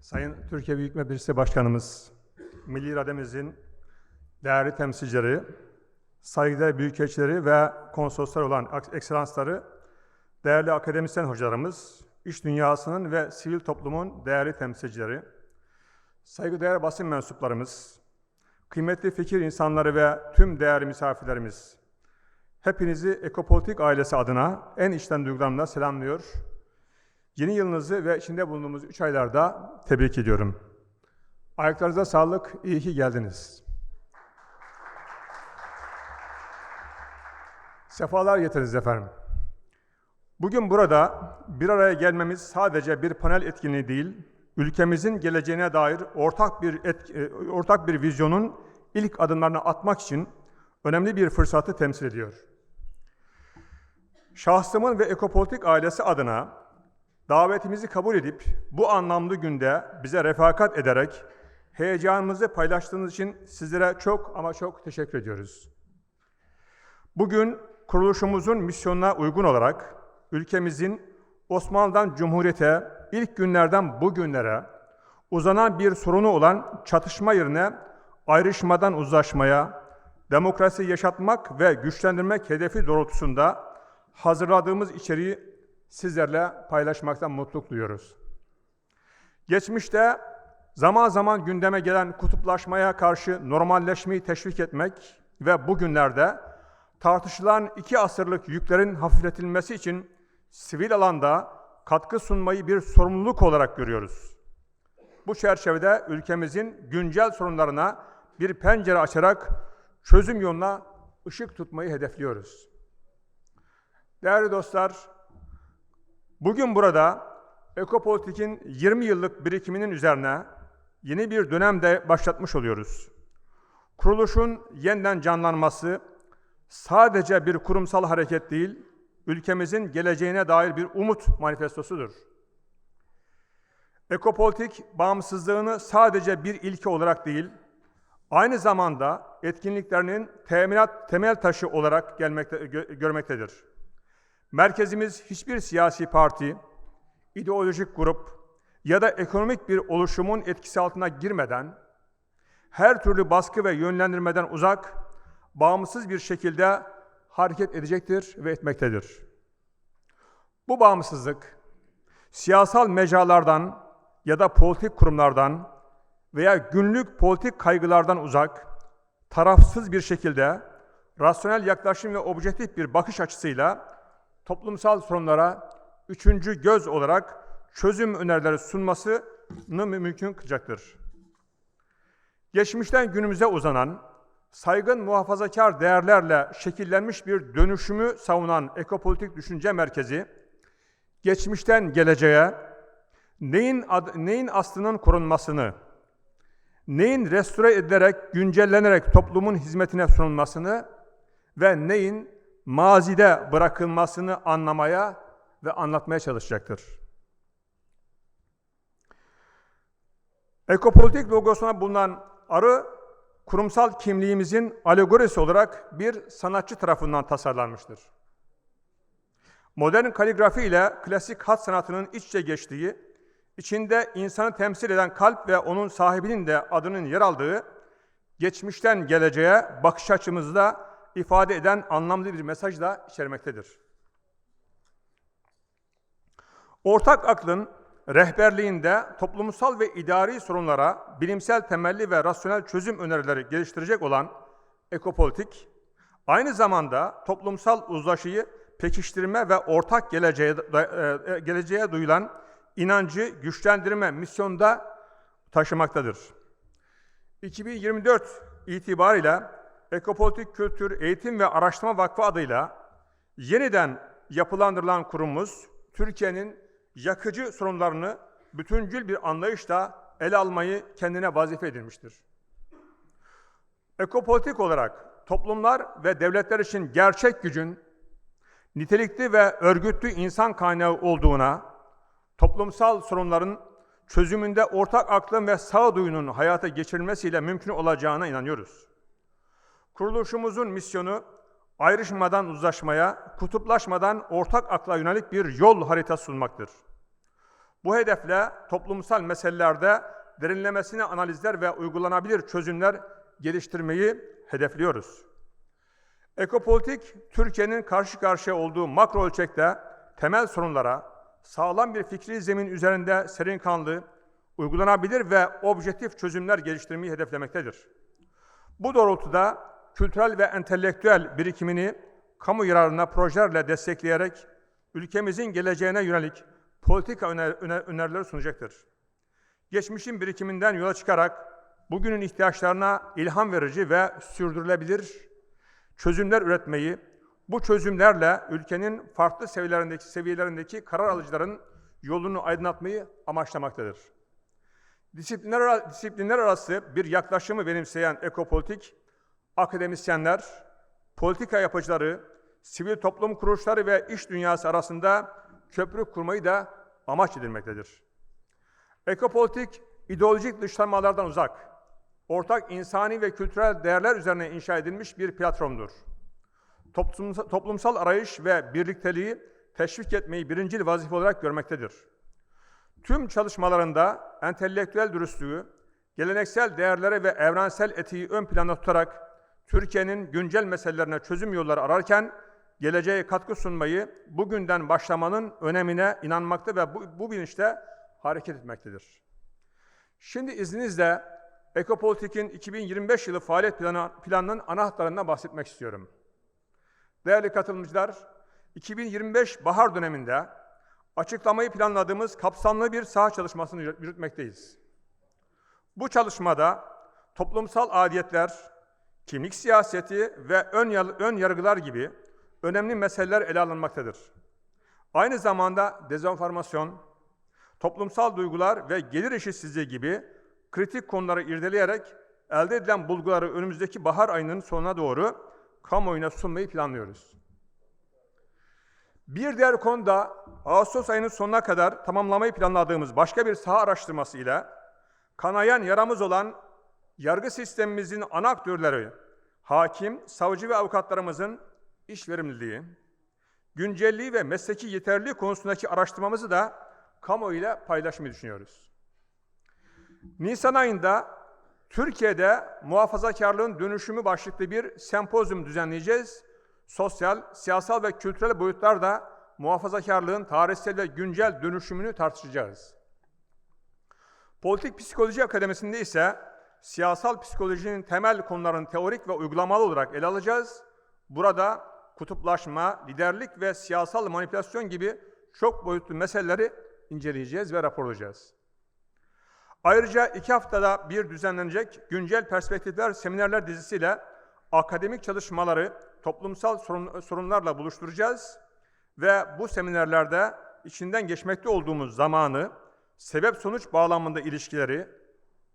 Sayın Türkiye Büyük Millet Meclisi Başkanımız, Milli İrademizin değerli temsilcileri, saygıdeğer büyükelçileri ve konsoloslar olan ekselansları, değerli akademisyen hocalarımız, iş dünyasının ve sivil toplumun değerli temsilcileri, saygıdeğer basın mensuplarımız, kıymetli fikir insanları ve tüm değerli misafirlerimiz, hepinizi Ekopolitik ailesi adına en içten duygularımla selamlıyor. Yeni yılınızı ve içinde bulunduğumuz üç aylarda tebrik ediyorum. Ayaklarınıza sağlık, iyi ki geldiniz. Sefalar getirdiniz efendim. Bugün burada bir araya gelmemiz sadece bir panel etkinliği değil, ülkemizin geleceğine dair ortak bir et, e, ortak bir vizyonun ilk adımlarını atmak için önemli bir fırsatı temsil ediyor. Şahsımın ve Ekopolitik ailesi adına davetimizi kabul edip bu anlamlı günde bize refakat ederek heyecanımızı paylaştığınız için sizlere çok ama çok teşekkür ediyoruz. Bugün kuruluşumuzun misyonuna uygun olarak ülkemizin Osmanlı'dan Cumhuriyet'e ilk günlerden bugünlere uzanan bir sorunu olan çatışma yerine ayrışmadan uzlaşmaya, demokrasi yaşatmak ve güçlendirmek hedefi doğrultusunda hazırladığımız içeriği sizlerle paylaşmaktan mutluluk duyuyoruz. Geçmişte zaman zaman gündeme gelen kutuplaşmaya karşı normalleşmeyi teşvik etmek ve bugünlerde tartışılan iki asırlık yüklerin hafifletilmesi için sivil alanda katkı sunmayı bir sorumluluk olarak görüyoruz. Bu çerçevede ülkemizin güncel sorunlarına bir pencere açarak çözüm yoluna ışık tutmayı hedefliyoruz. Değerli dostlar, bugün burada Ekopolitik'in 20 yıllık birikiminin üzerine yeni bir dönemde başlatmış oluyoruz. Kuruluşun yeniden canlanması sadece bir kurumsal hareket değil, ülkemizin geleceğine dair bir umut manifestosudur. Ekopolitik bağımsızlığını sadece bir ilke olarak değil, aynı zamanda etkinliklerinin teminat temel taşı olarak gelmekte, gö- görmektedir. Merkezimiz hiçbir siyasi parti, ideolojik grup ya da ekonomik bir oluşumun etkisi altına girmeden, her türlü baskı ve yönlendirmeden uzak, bağımsız bir şekilde hareket edecektir ve etmektedir. Bu bağımsızlık, siyasal mecralardan ya da politik kurumlardan veya günlük politik kaygılardan uzak, tarafsız bir şekilde rasyonel yaklaşım ve objektif bir bakış açısıyla toplumsal sorunlara üçüncü göz olarak çözüm önerileri sunmasını mümkün kılacaktır. Geçmişten günümüze uzanan, saygın muhafazakar değerlerle şekillenmiş bir dönüşümü savunan Ekopolitik Düşünce Merkezi, geçmişten geleceğe, neyin, ad, neyin aslının korunmasını, neyin restore edilerek, güncellenerek toplumun hizmetine sunulmasını ve neyin mazide bırakılmasını anlamaya ve anlatmaya çalışacaktır. Ekopolitik logosuna bulunan arı, kurumsal kimliğimizin alegorisi olarak bir sanatçı tarafından tasarlanmıştır. Modern kaligrafi ile klasik hat sanatının iç içe geçtiği, içinde insanı temsil eden kalp ve onun sahibinin de adının yer aldığı, geçmişten geleceğe bakış açımızda ifade eden anlamlı bir mesaj da içermektedir. Ortak aklın rehberliğinde toplumsal ve idari sorunlara bilimsel temelli ve rasyonel çözüm önerileri geliştirecek olan ekopolitik, aynı zamanda toplumsal uzlaşıyı pekiştirme ve ortak geleceğe, e, geleceğe duyulan inancı güçlendirme misyonda taşımaktadır. 2024 itibarıyla Ekopolitik Kültür Eğitim ve Araştırma Vakfı adıyla yeniden yapılandırılan kurumumuz, Türkiye'nin yakıcı sorunlarını bütüncül bir anlayışla ele almayı kendine vazife edilmiştir. Ekopolitik olarak toplumlar ve devletler için gerçek gücün nitelikli ve örgütlü insan kaynağı olduğuna, toplumsal sorunların çözümünde ortak aklın ve sağduyunun hayata geçirilmesiyle mümkün olacağına inanıyoruz. Kuruluşumuzun misyonu ayrışmadan uzlaşmaya, kutuplaşmadan ortak akla yönelik bir yol haritası sunmaktır. Bu hedefle toplumsal meselelerde derinlemesine analizler ve uygulanabilir çözümler geliştirmeyi hedefliyoruz. Ekopolitik, Türkiye'nin karşı karşıya olduğu makro ölçekte temel sorunlara sağlam bir fikri zemin üzerinde serin kanlı, uygulanabilir ve objektif çözümler geliştirmeyi hedeflemektedir. Bu doğrultuda kültürel ve entelektüel birikimini kamu yararına projelerle destekleyerek ülkemizin geleceğine yönelik politika öner- öner- önerileri sunacaktır. Geçmişin birikiminden yola çıkarak bugünün ihtiyaçlarına ilham verici ve sürdürülebilir çözümler üretmeyi, bu çözümlerle ülkenin farklı seviyelerindeki seviyelerindeki karar alıcıların yolunu aydınlatmayı amaçlamaktadır. Disiplinler, disiplinler arası bir yaklaşımı benimseyen ekopolitik, akademisyenler, politika yapıcıları, sivil toplum kuruluşları ve iş dünyası arasında köprü kurmayı da amaç edilmektedir. Ekopolitik, ideolojik dışlanmalardan uzak, ortak insani ve kültürel değerler üzerine inşa edilmiş bir platformdur. Toplumsal, arayış ve birlikteliği teşvik etmeyi birincil vazife olarak görmektedir. Tüm çalışmalarında entelektüel dürüstlüğü, geleneksel değerlere ve evrensel etiği ön planda tutarak Türkiye'nin güncel meselelerine çözüm yolları ararken geleceğe katkı sunmayı bugünden başlamanın önemine inanmakta ve bu, bu bilinçle hareket etmektedir. Şimdi izninizle Ekopolitik'in 2025 yılı faaliyet planı, planının anahtarlarından bahsetmek istiyorum. Değerli katılımcılar, 2025 bahar döneminde açıklamayı planladığımız kapsamlı bir saha çalışmasını yürüt- yürütmekteyiz. Bu çalışmada toplumsal adiyetler, kimlik siyaseti ve ön, yar- ön yargılar gibi önemli meseleler ele alınmaktadır. Aynı zamanda dezenformasyon, toplumsal duygular ve gelir eşitsizliği gibi kritik konuları irdeleyerek elde edilen bulguları önümüzdeki bahar ayının sonuna doğru kamuoyuna sunmayı planlıyoruz. Bir diğer konuda Ağustos ayının sonuna kadar tamamlamayı planladığımız başka bir saha araştırması ile kanayan yaramız olan yargı sistemimizin ana aktörleri, hakim, savcı ve avukatlarımızın iş verimliliği, güncelliği ve mesleki yeterliliği konusundaki araştırmamızı da kamuoyuyla paylaşmayı düşünüyoruz. Nisan ayında Türkiye'de muhafazakarlığın dönüşümü başlıklı bir sempozyum düzenleyeceğiz. Sosyal, siyasal ve kültürel boyutlarda muhafazakarlığın tarihsel ve güncel dönüşümünü tartışacağız. Politik Psikoloji Akademisi'nde ise siyasal psikolojinin temel konularını teorik ve uygulamalı olarak ele alacağız. Burada kutuplaşma, liderlik ve siyasal manipülasyon gibi çok boyutlu meseleleri inceleyeceğiz ve raporlayacağız. Ayrıca iki haftada bir düzenlenecek güncel perspektifler seminerler dizisiyle akademik çalışmaları toplumsal sorun- sorunlarla buluşturacağız ve bu seminerlerde içinden geçmekte olduğumuz zamanı, sebep sonuç bağlamında ilişkileri,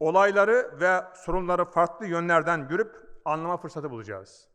olayları ve sorunları farklı yönlerden görüp anlama fırsatı bulacağız.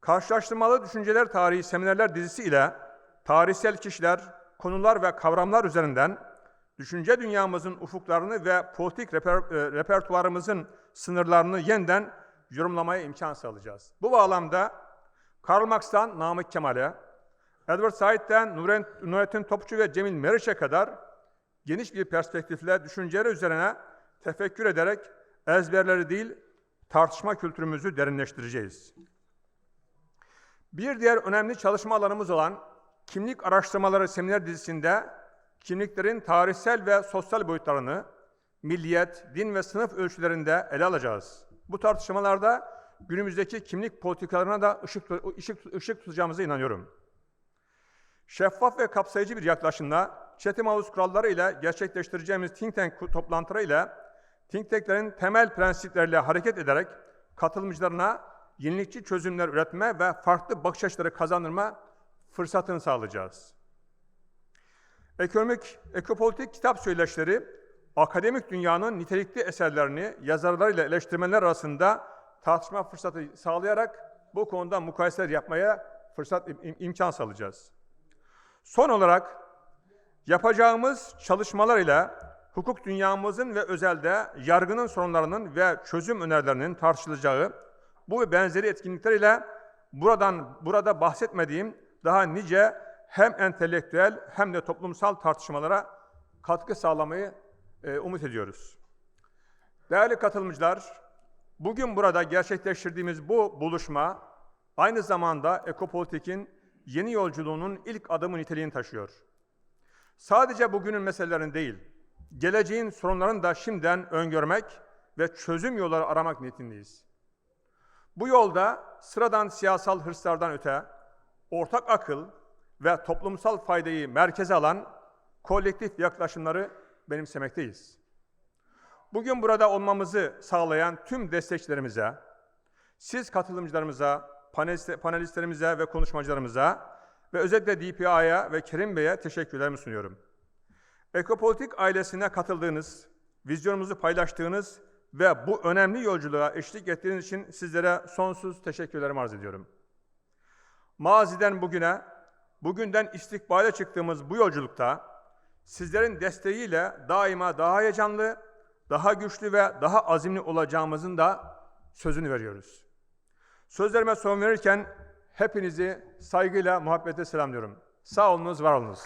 Karşılaştırmalı Düşünceler Tarihi Seminerler dizisi ile tarihsel kişiler, konular ve kavramlar üzerinden düşünce dünyamızın ufuklarını ve politik reper- e, repertuarımızın sınırlarını yeniden yorumlamaya imkan sağlayacağız. Bu bağlamda Karl Marx'tan Namık Kemal'e, Edward Said'den Nurettin Topçu ve Cemil Meriç'e kadar geniş bir perspektifle düşünceleri üzerine tefekkür ederek ezberleri değil, tartışma kültürümüzü derinleştireceğiz. Bir diğer önemli çalışma alanımız olan kimlik araştırmaları seminer dizisinde kimliklerin tarihsel ve sosyal boyutlarını milliyet, din ve sınıf ölçülerinde ele alacağız. Bu tartışmalarda günümüzdeki kimlik politikalarına da ışık, ışık, ışık tutacağımıza inanıyorum. Şeffaf ve kapsayıcı bir yaklaşımla Chatham House kuralları ile gerçekleştireceğimiz think tank toplantıları ile think tanklerin temel prensipleriyle hareket ederek katılımcılarına yenilikçi çözümler üretme ve farklı bakış açıları kazandırma fırsatını sağlayacağız. Ekonomik, ekopolitik kitap söyleşleri, akademik dünyanın nitelikli eserlerini yazarlarıyla eleştirmenler arasında tartışma fırsatı sağlayarak bu konuda mukayeseler yapmaya fırsat im- imkan sağlayacağız. Son olarak yapacağımız çalışmalar ile hukuk dünyamızın ve özelde yargının sorunlarının ve çözüm önerilerinin tartışılacağı bu ve benzeri etkinlikler ile buradan burada bahsetmediğim daha nice hem entelektüel hem de toplumsal tartışmalara katkı sağlamayı e, umut ediyoruz. Değerli katılımcılar, bugün burada gerçekleştirdiğimiz bu buluşma aynı zamanda Ekopolitik'in yeni yolculuğunun ilk adımı niteliğini taşıyor. Sadece bugünün meselelerini değil, geleceğin sorunlarını da şimdiden öngörmek ve çözüm yolları aramak niyetindeyiz. Bu yolda sıradan siyasal hırslardan öte, ortak akıl ve toplumsal faydayı merkeze alan kolektif yaklaşımları benimsemekteyiz. Bugün burada olmamızı sağlayan tüm destekçilerimize, siz katılımcılarımıza, panelist- panelistlerimize ve konuşmacılarımıza ve özellikle DPA'ya ve Kerim Bey'e teşekkürlerimi sunuyorum. Ekopolitik ailesine katıldığınız, vizyonumuzu paylaştığınız ve bu önemli yolculuğa eşlik ettiğiniz için sizlere sonsuz teşekkürlerimi arz ediyorum. Maziden bugüne, bugünden istikbale çıktığımız bu yolculukta sizlerin desteğiyle daima daha heyecanlı, daha güçlü ve daha azimli olacağımızın da sözünü veriyoruz. Sözlerime son verirken hepinizi saygıyla, muhabbetle selamlıyorum. Sağ olunuz, var olunuz.